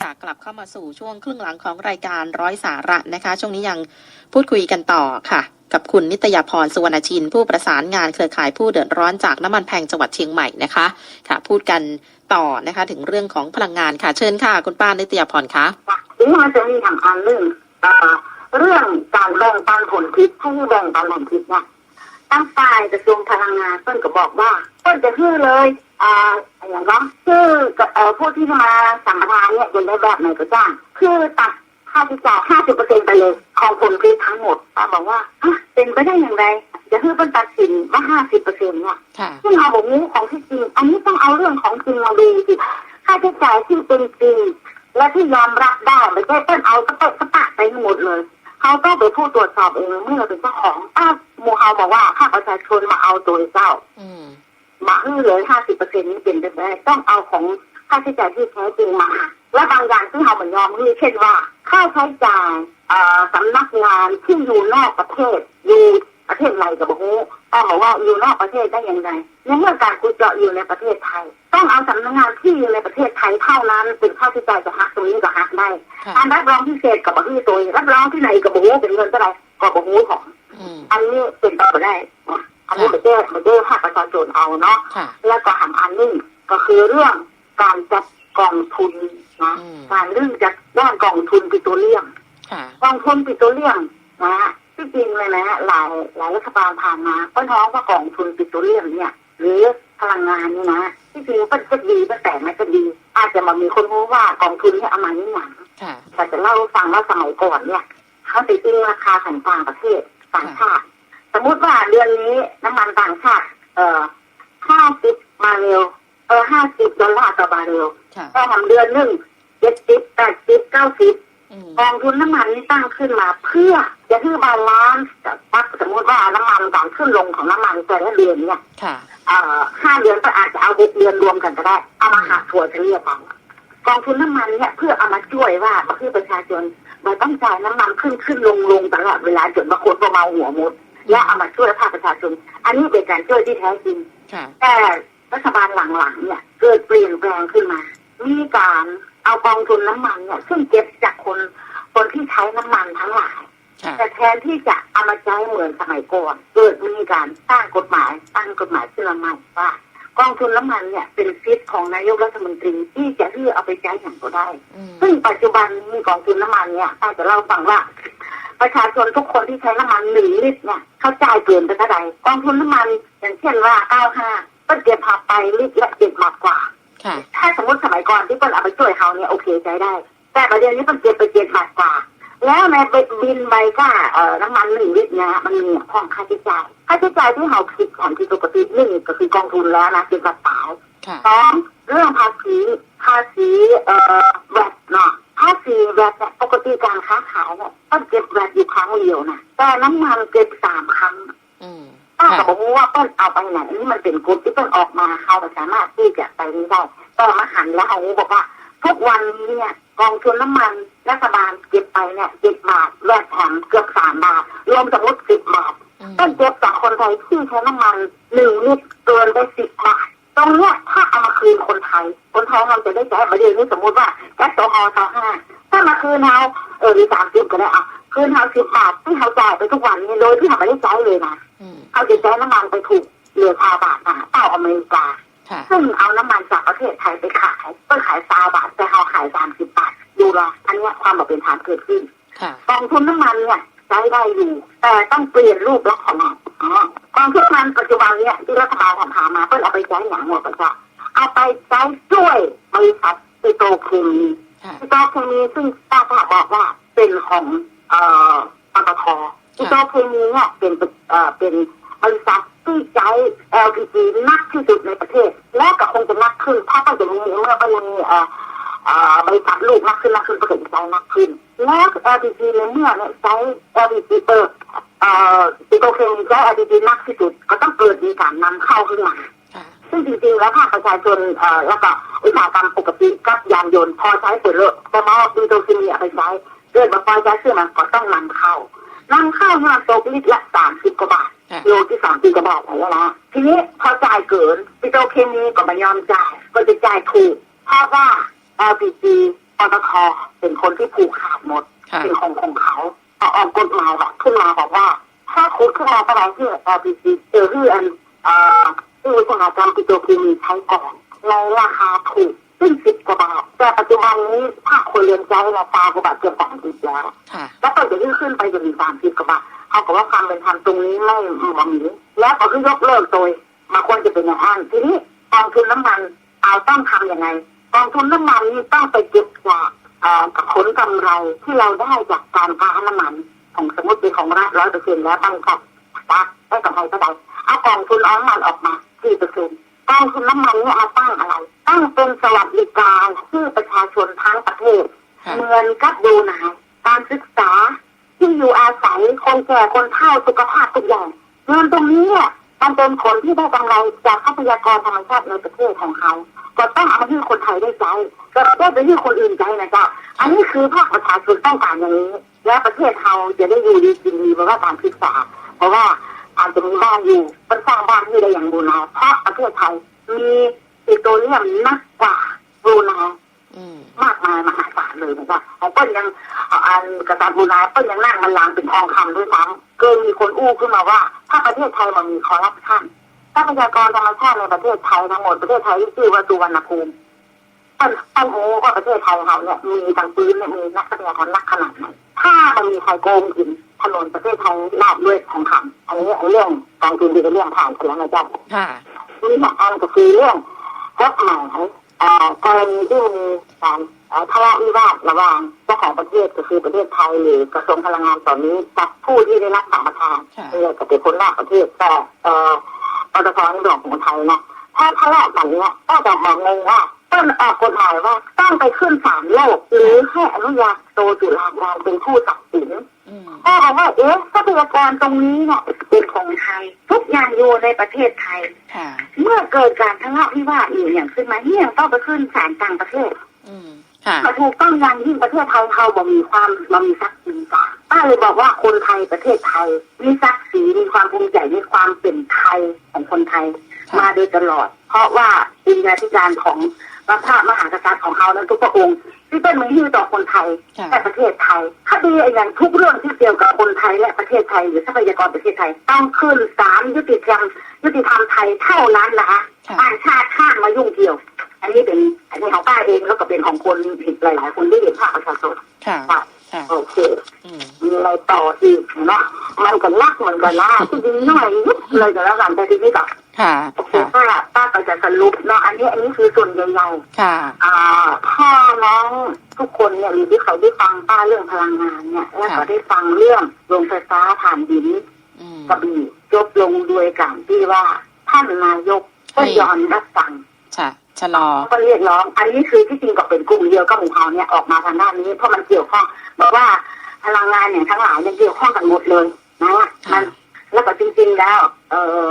ค่ะกลับเข้ามาสู่ช่วงครึ่งหลังของรายการร้อยสาระนะคะ ช่วงนี้ยังพูดคุยกันต่อค่ะ กับคุณนิตยาพรสุวรรณชิน ผู้ประสานงานเครือข่ายผู้เดือดร้อนจากน้ำมันแพงจังหวัดเชียงใหม่นะคะค่ะ พูดกันต่อนะคะ ถึงเรื่องของพลังงานค่ะเชิญค่ะ คุณป้านิตยาพรคะทีนี้มันจะมีทางอันเรื่องเรื่องการแบ่งปันผลทิพย์ให้แบ่งปันผลทิพย์เนี่ยตั้งฝ่กระทรวงพลังงานเพิ่นก็บอกว่าเพิ่นจะชื่อเลย อ่าอย่างก็ชื่อกับเอ่อผู้ที่มาสัมปทานเนี่ยยังได้แบบไหนก็จ้าง คือตัดค่าใช้จ่าย50เปอร์เซ็นไปเลยของผลทิพย์ทั้งหมดป้าบอกว่าฮะเป็นไปได้อย่างไรจะคือเพิ่นตัดสินว่า50เปอร์เซ็นเนี่ยค่ะซึ่งเอาบอกนี้ของที่จริง อันนี้ต้องเอาเรื่องของจริงมาดูสิค่าใช้จ่ายที่เป็นจริง และที่ยอมรับได้ไม่ใช่เต้นเอาก็เตะกระปะไปหมดเลยเขาก็ไปผู้ตรวจสอบเองเมื่อเราเป็นเจ้าของอ้าวโมเฮาบอกว่าถ้าประชาชนมาเอาตัวเจ้า อืมมาให้เลยห้าสิบเปอร์เซ็นต์นี้เป็นไปได้ต้องเอาของค่าใช้จ่ายที่แท้จริงมาและบางอย่างที่เราเหมือนยอมนี่เช่นว่า ค่าใช้จ่ายอ่อสำนักงานที่อยู่นอกประเทศอยู่ประเทศไรกับบอกต้องบอกว่าอยู่นอกประเทศได้อย่างไรในเมื่อการกุเจาะอยู่ในประเทศไทย ต้องเอาสำนักงานที่อยู่ในประเทศไทยเท่านั้นเป็นค่าใช้จ่ายจะหักตรงนี้ก็หักได้ค่ะอันรับรองพิเศษกับบัตรตัวรับรองที่ไหนกับบอกเป็นเงินเท่าไหร่ก็บอกของอันนี้เป็นต่อไปได้ นะอันนี้ไม่ได้ไม่ได้ภาคประชาชนเอาเนาะค่ะแล้วก็หันอันนี้ก็คือเรื่องการจัดกองทุนนะอืมการเรื่องจัดด้านกองทุนปิโตรเลียมค่ะกองทุนปิโตรเลียมนะฮะที่จริงเลยนะฮะหลายหลายรัฐบาลผ่านมาก็น้องว่ากองทุนปิโตรเลียมเนี่ย หรือพลังงานนี่นะที่จริงมันก็ดีมันแต่ไม่ก็ดี อาจจะมามีคนรู้ว่ากองทุนเนี่ยเอามานี่หนังค่ะแต่จะเล่าให้ฟังว่าสมัยก่อนเนี่ยเขาติดติ้งราคาของต่างประเทศต่างชาติ สมมุติว่าเดือนนี้น้ำมันต่างชาติเอ่อห้าสิบบาร์เรลเออห้าสิบดอลลาร์ต่อบาร์เรลค่ะ ก็ทำเดือนหนึ่งเจ็ดสิบแปดสิบเก้าสิบอืมกองทุนน้ำมันนี่ตั้งขึ้นมาเพื่อจะคือบาลานซ์กับปักสมมติว่าน้ำมันการขึ้นลงของน้ำมันแต่ละเดือนเนี่ย ค่ะ เอ่อห้าเดือนก็อาจจะเอาหกเดือนรวมกันก็ได้ เอามาหักถั่วเฉลี่ยกันกองทุนน้ำมันเนี่ยเพื่อเอามาช่วยว่าเพื่อประชาชนเราต้องจ่ายน้ำมันขึ้นขึ้นลงลงตลอดเวลาจนบางคนก็เมาหัวหมด และเอามาช่วยภาคประชาชน อันนี้เป็นการช่วยที่แท้จริงค่ะแต่รัฐบาลหลังๆเนี่ยเกิดเปลี่ยนแปลงขึ้นมา มีการเอากองทุนน้ำมันเนี่ยซึ่งเก็บจากคนคนที่ใช้น้ำมันทั้งหลายค่ะแต่แทนที่จะเอามาใช้เหมือนสมัยก่อนเกิดมีการสร้างกฎหมายตั้งกฎหมายขึ้นมาใหม่ว่ากองทุนน้ำมันเนี่ยเป็นฟิตของนายกรัฐมนตรีที่จะเลือกเอาไปใช้อย่างก็ได้อืมซึ่งปัจจุบันมีกองทุนน้ำมันเนี่ยอาจจะเล่าให้ฟังว่า ประชาชนทุกคนที่ใช้น้ำมันหนึ่งลิตรเนี่ยเขาจ่ายเกินไปเท่าไหร่กองทุนน้ำมันอย่างเช่นว่าเก้าห้าก็เก็บหักไปลิตรละเจ็ดบาทกว่าค่ะถ้าสมมติสมัยก่อนที่เปิ้ลเอาไปช่วยเขาเนี่ยโอเคใจได้ แต่ประเด็นนี้มันเก็บไปเจ็ดบาทกว่าแล้วในบินใบค่าเอ่อน้ำมันหนึ่งลิตรเนี่ยมันมีห้องค่าใช้จ่ายค่าใช้จ่ายที่เราคิดก่อนที่ปกติหนึ่งก็คือกองทุนแล้วนะเป็นกระเป๋าค่ะสองเรื่องภาษีภาษีเอ่อแวดเนาะ ภาษีแวดเนี่ยปกติการค้าขายเนี่ยต้องเก็บแวดอยู่ครั้งเดียวนะแต่น้ำมันเก็บสามครั้งอืมป้าค่ะก็บอกว่าเปิ้ลเอาไปไหนนี่มันเป็นกฎที่เปิ้ลออกมาเขาไม่สามารถที่จะไปนี้ได้แต่มาหันแล้วเขาบอกว่าทุกวันนี้เนี่ยกองทุนน้ำมันรัฐบาลเก็บไปเนี่ยเจ็ดบาทแวดแถมเกือบสามบาทรวมสมมติสิบบาทอืมต้นเก็บจากคนไทยที่ใช้น้ำมันหนึ่งลิตรเกินไปสิบบาทตรงเนี้ยถ้าเอามาคืนคนไทย คนไทยเราจะได้ใช้ประเดี๋ยวนี้สมมติว่า แก๊สโซฮอล์ซาห้าถ้ามาคืนเราเออหรือสามสิบก็ได้อะคืนเราสิบบาทที่เขาจ่ายไปทุกวันนี้โดยที่เขาไม่ได้ใช้เลยนะอืมเขาจะใช้น้ำมันไปถูกเหลือชาวบาทนะเต้าอเมริกาค่ะซึ่งเอาน้ำมันจากประเทศไทยไปขายก็ขายซาวบาทแต่เขาขายสามสิบบาทดูละอันเนี้ยความแบบเป็นฐานเกิดขึ้นค่ะกองทุนน้ำมันเนี่ยใช้ได้อยู่แต่ต้องเปลี่ยนรูปลักษณะอ๋อกองทุนน้ำมันปัจจุบันเนี่ยที่รัฐบาลทำหามาเพื่อเอาไปใช้อย่างหมดก็จะเอาไปใช้ช่วยบริษัท ปิโตรเคมีค่ะปิโตรเคมีซึ่งป้าก็บอกว่าเป็นของเอ่อปตทปิโตรเคมีเนี่ยเป็นเอ่อเป็นบริษัทที่ใช้ LPG นักที่สุดในประเทศ และก็คงจะนักขึ้นเพราะก็จะมีเมื่อก็ยังมีเอ่ออ่าบริษัทลูกมากขึ้นมากขึ้นก็เกิดใจมากขึ้น แล้ว LPG ในเมื่อเนี่ยใช้ LPG เปิดเอ่อปิโตรเคมีใช้ LPG มากที่สุด ก็ต้องเกิดมีการนำเข้าขึ้นมาค่ะซึ่งจริงๆแล้วภาคประชาชนเอ่อแล้วก็อุตสาหกรรมปกติกับยา นยนต์พอใช้เสร็จแล้วแต่มาปิโตรเคมีเอาไปใช้เกิดมาปล่อยใช้ขึ้นมาก็ต้องนำเข้านำเข้าเนี่ยตกลิตรละสามสิบกว่าบาทค่ะโลที่สามสิบกว่าบาทแล้วนะทีนี้พอจ่ายเกินปิโตรเคมีก็ไม่ยอมจ่าย ก็จะจ่ายถูกเพราะว่า LPG ปตทเป็นคนที่ผูกขาดหมดค่ะเป็นของของเขาแต่ออกกฎหมายแบบขึ้นมาบอกว่า ถ้าคุดขึ้นมาประมาณที่ LPG เจอที่อันเอ่อที่อุตสาหกรรมปิโตรเคมีใช้ก่อนในราคาถูก ซึ่งสิบกว่าบาทแต่ปัจจุบันนี้ถ้าคนเรียนใจราคากว่าบาทเกือบสามสิบแล้ว ค่ะ แล้วก็จะยิ่งขึ้นไปจนถึงสามสิบกว่าบาทเขาบอกว่าความเป็นธรรมตรงนี้ไม่เหมาะสมแล้วก็คือยกเลิกโดยมาควรจะเป็นอย่างนั้นทีนี้กองทุนน้ำมันเอาต้องทำยังไงกองทุนน้ำมันนี่ต้องไปเก็บจากเอ่อกับผลกำไรที่เราได้จากการค้าน้ำมันของสมมติเป็นของรัฐร้อยเปอร์เซ็นต์แล้วตั้งกับรัฐได้กำไรเท่าไหร่เอากองทุนเอาน้ำมันออกมาสี่เปอร์เซ็นต์กองทุนน้ำมันเนี่ยเอา กับดูหนายการศึกษา ที่อยู่อาศัยคนแก่คนเฒ่าสุขภาพทุกอย่างเงินตรงนี้เนี่ยมันเป็นผลที่ได้กำไรจากทรัพยากรธรรมชาติในประเทศของเขาก็ต้องเอามาให้คนไทยได้ใช้ก็ได้ไปให้คนอื่นใช้นะจ๊ะอันนี้คือภาคประชาชนต้องการอย่างนี้ และประเทศเราจะได้อยู่ดีกินดีเพราะว่าการศึกษา เพราะว่าอาจจะมีบ้านอยู่เป็นสร้างบ้านที่ได้อย่างบรูไนเพราะประเทศไทยมีปิโตรเลียมนักกว่าบรูนอ มมากมายมหาศาลเลยนะครับของเปิ้ลยังเอาอันกษัตริย์บูนาเปิ้ลยังนั่งบัลลังก์เป็นทองคำด้วยซ้ำเกินมีคนอู้ขึ้นมาว่า ถ้าประเทศไทยมันมีคอร์รัปชันทรัพยากรธรรมชาติในประเทศไทยทั้งหมดประเทศไทยที่ชื่อว่าสุวรรณภูมิเปิ้ลเปิ้ลโอ้ว่าประเทศไทยเราเนี่ยมีทางปืนเนี่ยมีนักทรัพยากรนักขนาดไหนถ้ามันมีใครโกงกินถนนประเทศไทยราบด้วยทองคำอันนี้เรื่องกองทุนดีเป็นเรื่องผ่านไปแล้วนะจ๊ะค่ะนี่สำคัญก็คือเรื่องกฎหมายเอ่อกรณีที่มีการเอ่อทะเลาะวิวาทระหว่างเจ้าของประเทศก็คือประเทศไทยหรือกระทรวงพลังงานตอนนี้กับผู้ที่ได้รับสัมปทานค่ะเออก็เป็นคนนอกประเทศแต่เอ่อปตทนี่บอกของไทยนะถ้าทะเลาะกันเนี่ยก็จะบอกเลยว่าต้องออกกฎหมายว่าต้องไปขึ้นศาลโลก หรือให้อนุญาโตตุลาการเป็นผู้ตัดสินอืม ก็บอกว่าเอ๊ะทรัพยากรตรงนี้เนี่ยเป็นของไทย ทุกอย่างอยู่ในประเทศไทยค่ะเมื่อเกิดการทะเลาะวิวาทอีกอย่างขึ้นมาเนี่ยต้องไปขึ้นศาลต่างประเทศอืมค่ะมาถูกต้องอยังยิ่งประเทศไทยเขาบอกมีความบ่มีศักดิ์ศรีจ้ะป้าเลยบอกว่าคนไทยประเทศไทย มีศักดิ์ศรีมีความภูมิใจมีความเป็นไทยของคนไทยค่ะมาโดยตลอด เพราะว่าวิญญาธิการของ พระพระมหากษัตริย์ของเขานั้นทุกพระองค์ ที่เป็นมือที่ต่อคนไทยค่ะและประเทศไทยคดีอย่างทุกเรื่องที่เกี่ยวกับคนไทยและประเทศไทยหรือทรัพยากรประเทศไทย ต้องขึ้นศาลยุติธรรมยุติธรรมไทยเท่านั้นนะคะค่ะต่างชาติข้ามมายุ่งเกี่ยว อันนี้เป็นอันนี้ของป้าเองแล้วก็เป็นของคนอีกหลาย ๆ คนที่เห็นภาคประชาชนค่ะค่ะค่ะโอเคอืมมีอะไรต่ออีกเนาะมันก็นักเหมือนกันนะที่ดีหน่อยนิดเลยก็แล้วกันแต่ทีนี้ก็ ค่ะโอเคค่ะป้าป้าก็จะสรุปเนาะอันนี้อันนี้คือส่วนใหญ่ๆค่ะอ่าถ้าน้องทุกคนเนี่ยหรือที่เขาได้ฟังป้าเรื่องพลังงานเนี่ยแล้วก็ได้ฟังเรื่องโรงไฟฟ้าถ่านดินอืมกระบี่จบลงด้วยการที่ว่าท่านนายกก็ยอมรับฟังค่ะชะลอก็เรียกร้อง อันนี้คือที่จริงก็เป็นกลุ่มเดียวก็หมู่เขาเนี่ยออกมาทางด้านนี้เพราะมันเกี่ยวข้องบอกว่าพลังงานอย่างทั้งหลายเนี่ยเกี่ยวข้องกันหมดเลยนะมันแล้วก็จริงๆแล้ว เออ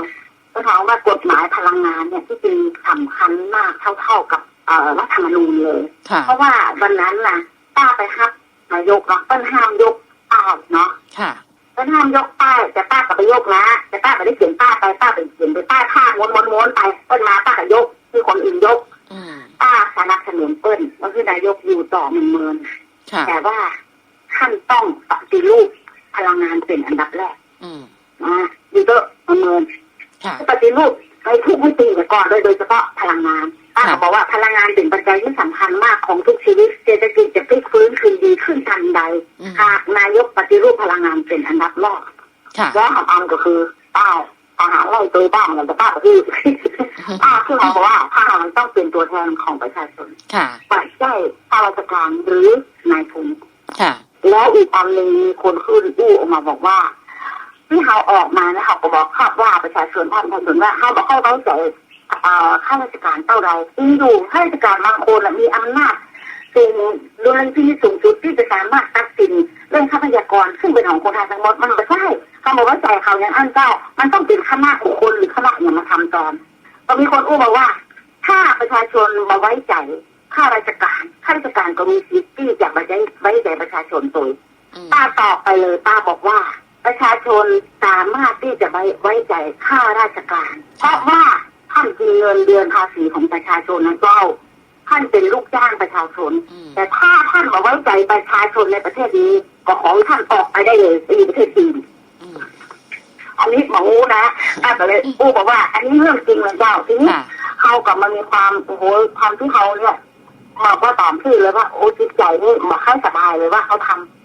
ก็ถามว่ากฎหมายพลังงานเนี่ยที่จริงสำคัญมากเท่าๆกับเอ่อรัฐธรรมนูญเลยค่ะเพราะว่าวันนั้นนะป้าไปฮับนายกเนาะเปิ้ลห้ามยกป้ายเนาะค่ะเปิ้ลห้ามยกป้ายแต่ป้าก็ไปยกนะแต่ป้าไม่ได้เขียนป้ายไปป้าไปเขียนไปป้ายผ้าม้วนม้วนม้วนไปเปิ้ลมาป้าก็ยกคือคนอื่นยกอืมป้าสนับสนุนเปิ้ลว่าคือนายกอยู่ต่อมันเมินค่ะแต่ว่าท่านต้องปฏิรูปพลังงานเป็นอันดับแรกอืมนะอยู่เตอมันเมิน ค่ะ ปฏิรูปในทุกมิติก่อนโดยโดยเฉพาะพลังงานป้าก็บอกว่าพลังงานเป็นปัจจัยที่สำคัญมากของทุกชีวิตเศรษฐกิจจะพลิกฟื้นคืนดีขึ้นทันใดอืมหากนายกปฏิรูปพลังงานเป็นอันดับแรกค่ะ แล้วของอันก็คือป้าทหารไล่ตัวป้าเหมือนกันแต่ป้าก็คือป้าคือหมายความว่าทหารต้องเป็นตัวแทนของประชาชนค่ะ ปัจจัยข้าราชการหรือนายทุน ค่ะ แล้วอีกอันหนึ่งมีคนขึ้นอู้ออกมาบอกว่า ที่เขาออกมานะเขาก็บอกคาดว่าประชาชนท่านประชาชนว่าเขาบอกเขาไว้ใจเอ่อข้าราชการเท่าไรจริงอยู่ข้าราชการบางคนน่ะมีอำนาจสูงดุลยพินิจสูงสุดที่จะสามารถตัดสินเรื่องทรัพยากรซึ่งเป็นของคนไทยทั้งหมดมันไม่ใช่เขาบอกว่าใจเขาอย่างอันเจ้า มันต้องเป็นคณะบุคคลหรือคณะอย่างมาทำตอนก็มีคนอู้มาว่า ถ้าประชาชนมาไว้ใจข้าราชการข้าราชการก็มีสิทธิ์ที่จะมาไว้ไว้ใจประชาชนโดยอืมป้าตอบไปเลยป้าบอกว่า ประชาชนสามารถที่จะไว้ไว้ใจข้าราชการ เพราะว่าท่านกินเงินเดือนภาษีของประชาชนนั้นก็เอาท่านเป็นลูกจ้างประชาชนอืมแต่ถ้าท่านมาไว้ใจประชาชนในประเทศนี้ก็ขอให้ท่านออกไปได้เลยไปอยู่ประเทศจีนอืมอันนี้หมออูนะอะก็เลยอูบอกว่า อันนี้เรื่องจริงเลยเจ้าทีนี้ค่ะเขากลับมามีความโอ้โหความที่เขาเนี่ยบอกว่าตามชื่อเลยว่าโอ้จิตใจนี่มาให้สบายเลยว่าเขาทำอ่า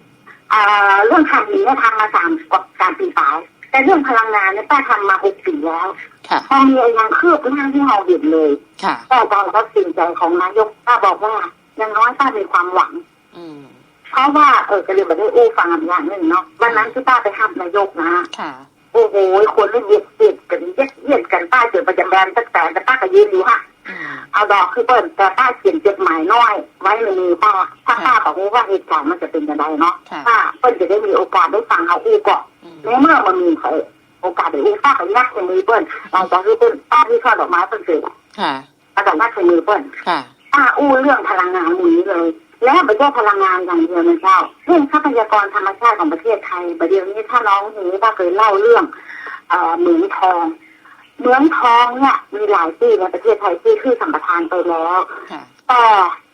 เรื่องทำนี้เนี่ยทำมาสามกว่าการปีปลายแต่เรื่องพลังงานเนี่ยป้าทำมาหกปีแล้วค่ะพอมีอะไรยังคืบหน้าที่เราเห็นเลยค่ะแต่การตัดสินใจของนายกป้าบอกว่าอย่างน้อยป้ามีความหวังอืมเพราะว่าเออจะเรียนมาได้อู้ฟังอย่างหนึ่งเนาะวันนั้นที่ป้าไปห้ามนายกนะค่ะโอ้โหคนไม่เบียดเบียดกันเย็ดเยียดกันป้าเจอประจำแบนตั้งแต่แต่ป้าก็ยืนอยู่ฮะอืม เอาดอกคือเปิ้ลแต่ป้าเขียนจดหมายน้อย ไว้ในมือป้าถ้าป้าบอกว่าเหตุการณ์มันจะเป็นยังไงเนาะค่ะป้าเปิ้ลจะได้มีโอกาสได้ฟังเขาอู้ก่อนอืมในเมื่อมันมีใครโอกาสได้อู้ป้าก็ยักในมือเปิ้ลหลังจากที่เปิ้ลป้าที่ช่อดอกไม้เปิ้ลเสร็จค่ะป้าก็ยักในมือเปิ้ลค่ะป้าอู้เรื่องพลังงานหมุนี้เลยและไม่ใช่พลังงานอย่างเดียวนะเจ้าเรื่องทรัพยากรธรรมชาติของประเทศไทยประเดี๋ยวนี้ถ้าน้องหูป้าเคยเล่าเรื่องเอ่อเหมืองทอง เหมืองทองเนี่ยมีหลายที่ในประเทศไทยที่คือสัมปทานไปแล้วค่ะแต่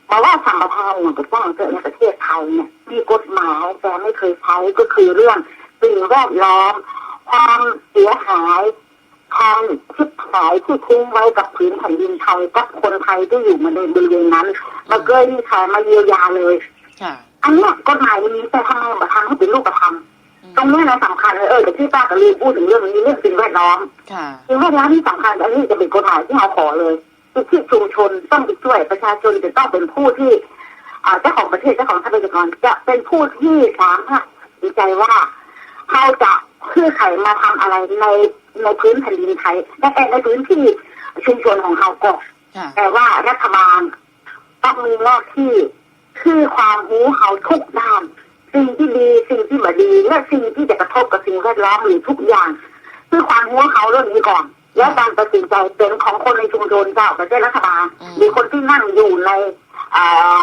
มาว่าสัมปทานอย่างกับจ้างเกิดในประเทศไทยเนี่ยมีกฎหมายแต่ไม่เคยใช้ก็คือเรื่องสิ่งแวดล้อม ความเสียหายความชิบหายที่ทิ้งไว้กับผืนแผ่นดินไทยกับคนไทยที่อยู่มาในบริเวณนั้นมาเกยที่ไทยมาเยียวยาเลยค่ะอันเนี้ยกฎหมายนี้แต่ทำไมมาทำให้เป็นรูปธรรมอืม ตรงเนี้ยนะสำคัญเลยเออแต่ที่ป้ากับลีพูดถึงเรื่องนี้เรื่องสิ่งแวดล้อมค่ะสิ่งแวดล้อมที่สำคัญอันนี้จะเป็นกฎหมายที่เราขอเลยคือที่ชุมชนต้องไปช่วยประชาชนจะต้องเป็นผู้ที่อ่าเจ้าของประเทศเจ้าของทรัพยากรจะเป็นผู้ที่สามารถดีใจว่าเขาจะคือไขมาทำอะไรในในพื้นแผ่นดินไทยและในพื้นที่ชุมชนของเขาก่อนค่ะแต่ว่ารัฐบาลต้องมีหน้าที่คือความรู้เขาทุกด้าน สิ่งที่ดีสิ่งที่ไม่ดีและสิ่งที่จะกระทบกับสิ่งแวดล้อมหรือทุกอย่างคือความรู้เขาเรื่องนี้ก่อน แล้วการตัดสินใจเป็นของคนในชุมชนเจ้าประเทศรัฐบาลอืมมีคนที่นั่งอยู่ในอ่า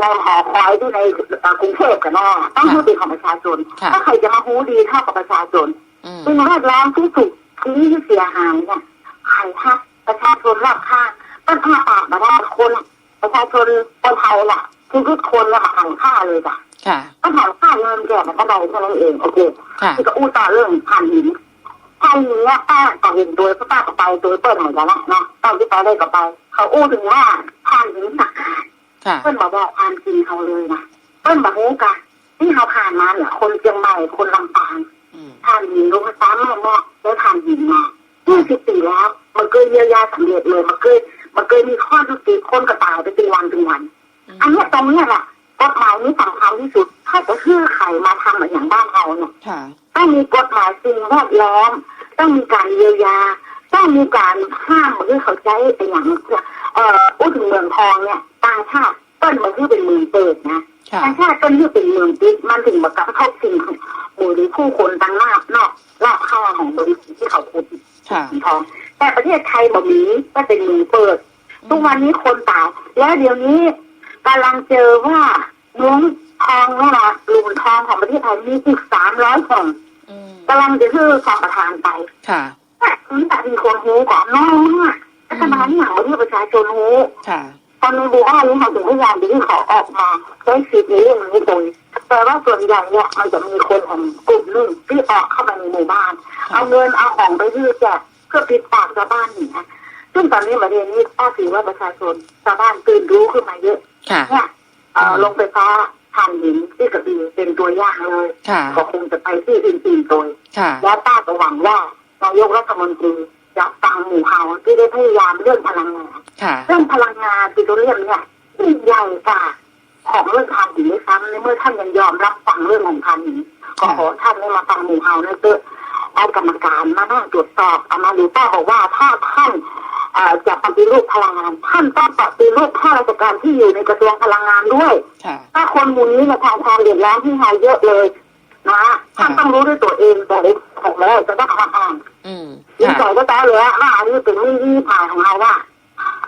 ในหอคอยที่ในเอ่อกรุงเทพกันแน่ต้องให้เป็นของประชาชนค่ะถ้าใครจะมารู้ดีเท่ากับประชาชนอืมสิ่งแวดล้อมที่ถูกที่ที่เสียหายเนี่ยใครทักประชาชนรอบข้างต้นอ้าปากมาได้คน ประชาชนคนไทยแหละคือทุกคนละหันค่าเลยจ้ะ ค่ะก็หันค่าเงินแก่มันก็ได้เท่านั้นเองโอเคค่ะที่ก็อู้ต่อเรื่องผ่านหินผ่านหินเนี่ยป้าก็เห็นโดยป้าก็ไปโดยเปิ้ลเหมือนกันนะเนาะตอนที่ไปได้ก็ไป เขาอู้ถึงว่าผ่านหินสะอาดค่ะเปิ้ลบอกบอกความจริงเขาเลยนะเปิ้ลบอกโอ้กันที่เขาผ่านมาเนี่ยคนเชียงใหม่คนลำปางอืมผ่านหินลงมาซ้ำแม่แม่ได้ผ่านหินมายี่สิบปีแล้ว มันเคยเยียวยาสำเร็จเลยมันเคยมันเคยมีข้อยุติคนกระต่ายไปเป็นวันเป็นวัน อันเนี้ยตรงเนี้ยแหละ กฎหมายนี้สำคัญที่สุด ถ้าจะเชื่อใครมาทำเหมือนอย่างบ้านเราเนี่ยค่ะต้องมีกฎหมายสิ่งแวดล้อม ต้องมีการเยียวยา ต้องมีการห้ามหรือเขาใจเป็นอย่างเอ่อพูดถึงเมืองทองเนี่ยต่างชาติต้นมันคือเป็นเมืองเปิดนะค่ะต่างชาติต้นที่เป็นเมืองปิดมันถึงมากระทบสิ่งของหมู่หรือผู้คนต่างหน้านอกรอบข้างของบริษัทที่เขาพูดค่ะสีทอง แต่ประเทศไทยแบบนี้ก็เป็นเมืองเปิด ทุกวันนี้คนตายแล้วเดี๋ยวนี้ กำลังเจอว่าเมืองทองเนี่ยนะหลุมทองของประเทศไทยมีอีกสามร้อยแห่งอืมกำลังจะชื่อสัมปทานไป ค่ะแต่แต่มีคนรู้ก่อนน้อยมากรัฐบาลอย่างประเทศประชาชนรู้ค่ะตอนในหมู่บ้านนี้เขาถึงพยายามที่เขาออกมาใช้สิทธิ์ในเรื่องนี้โดยแต่ว่าส่วนใหญ่เนี่ยมันจะมีคนของกลุ่มหนึงที่ออกเข้าไปในหมู่บ้าน เอาเงินเอาของไปที่แจกเพื่อปิดปากชาวบ้านนี่นะซึ่งตอนนี้ประเด็นนี้ป้าถือว่าประชาชนชาวบ้านตื่นรู้ขึ้นมาเยอะ ค่ะ เนี่ยเอ่อลงไฟฟ้าถ่านหินที่กระบี่เป็นตัวอย่างเลยค่ะ ก็คงจะไปที่อื่นๆโดย ค่ะ แล้วป้าก็หวังว่านายกรัฐมนตรีจะฟังหมู่เฮาที่ได้พยายามเรื่องพลังงานค่ะ เรื่องพลังงานปิโตรเลียมเนี่ยที่ใหญ่กว่าของเรื่องทานหินด้วยซ้ำในเมื่อท่านยังยอมรับฟังเรื่องของทานหินก็ขอท่านได้มาฟังหมู่เฮานะเตอะเอากรรมการมานั่งตรวจสอบเอามาหรือป้าบอกว่าถ้าท่านเอ่อ จะปฏิรูปพลังงาน ท่านต้องปฏิรูปข้าราชการที่อยู่ในกระทรวงพลังงานด้วยค่ะถ้าคนหมู่นี้มาทางความเดือดร้อนที่เฮาเยอะเลยนะท่านต้องรู้ด้วยตัวเองแต่ได้ของแล้วจะต้องมาอ่านอืมยิ่งค่ะใหญ่ก็แต่เลยว่าอันนี้เป็นวิธีผ่านของเราว่า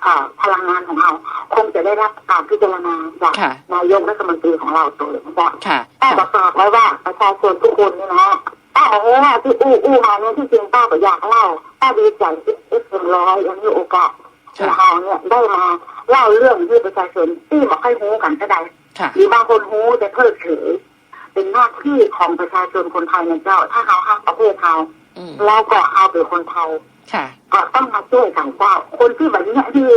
อ่าพลังงานของเราคงจะได้รับการพิจารณาจากค่ะนายกรัฐมนตรีของเราตัวเองนะจ๊ะค่ะป้าก็ฝากไว้ว่าประชาชนทุกคนนี่นะ ป้าบอกว่าที่อู้อู้มาเนี่ยที่จริงป้าก็อยากเล่าป้าดีใจที่เอฟเอ็มร้อยยังมีโอกาสที่เราเนี่ยได้มาเล่าเรื่องที่ประชาชนที่บอกให้รู้กันก็ได้ค่ะหรือบางคนรู้แต่เพิกเฉยเป็นหน้าที่ของประชาชนคนไทยนะเจ้า ถ้าเขาห้ามประเทศเขาอืมแล้วก็เอาเป็นคนไทยค่ะก็ต้องมาช่วยกันเจ้า คนที่แบบนี้ที่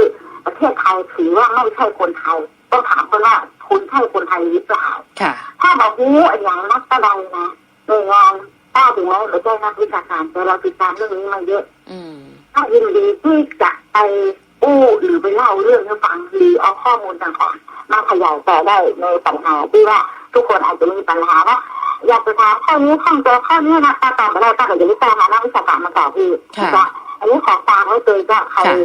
ประเทศไทยถือว่าไม่ใช่คนไทยต้องถามคนว่าคุณใช่คนไทยหรือเปล่าค่ะถ้าบอกรู้อย่างนักแสดงนะหน่วยงาน ป้าถึงแม้ไม่ใช่นักวิชาการแต่เราติดตามเรื่องนี้มาเยอะอืมถ้ายินดีที่จะไปอู้หรือไปเล่าเรื่องให้ฟังหรือเอาข้อมูลต่างๆมาขยายต่อได้ในปัญหาที่ว่าทุกคนอาจจะมีปัญหาว่าอยากจะถามข้อนี้ข้องใจข้อนี้นะป้าตอบไปได้ป้าก็จะไม่ตามหานักวิชาการมาตอบพี่ค่ะจ้ะอันนี้ขอฟังไว้เลยก็ใครค่ะ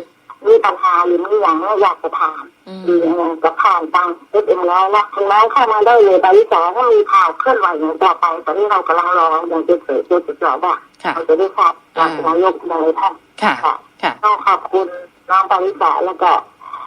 มีปัญหาหรือมีอย่างนี้อยากจะถามอืมหรืออะไรก็ผ่านทางเอฟเอ็มแล้วนะถึงแม้เข้ามาได้เลยบริษัทถ้ามีข่าวเคลื่อนไหวอย่างต่อไปตอนนี้เรากำลังรออย่างจะเกิดจะจะจอบว่าค่ะเราจะได้ทราบจากนายกในท่านค่ะค่ะค่ะต้องขอบคุณน้องปาริสาแล้วก็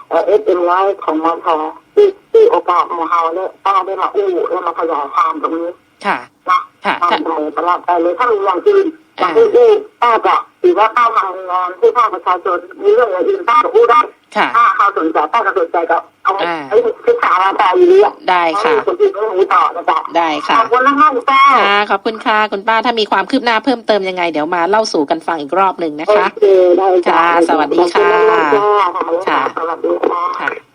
เอฟเอ็มร้อยของมอทที่ที่โอกาสหมูเฮาเนี่ยป้าได้มาอู้และมาขยายความตรงนี้ค่ะนะค่ะตามถ้าไปตลอดไปเลยถ้ามีอย่างอื่น อย่างที่อู้ป้าจะถือว่าป้าทำงานที่ภาคประชาชนมีเรื่องอะไรอื่นป้าก็อู้ได้ค่ะ ถ้าเขาสนใจป้าก็สนใจก็เอาอ่า ไอ้ศึกษามาต่ออยู่ดีอะได้ค่ะ คนที่ไม่รู้ต่อนะจ๊ะได้ขค่ะ อบคุณมากๆจ้าค่ะ ขอบคุณค่ะ คุณป้า ถ้ามีความคืบหน้าเพิ่มเติมยังไง เดี๋ยวมาเล่าสู่กันฟังอีกรอบหนึ่งนะคะโอเคได้จ้าค่ะสวัสดีค่ะขอบณมากๆจ้าค่ะ สวัสดีค่ะ ค่ะ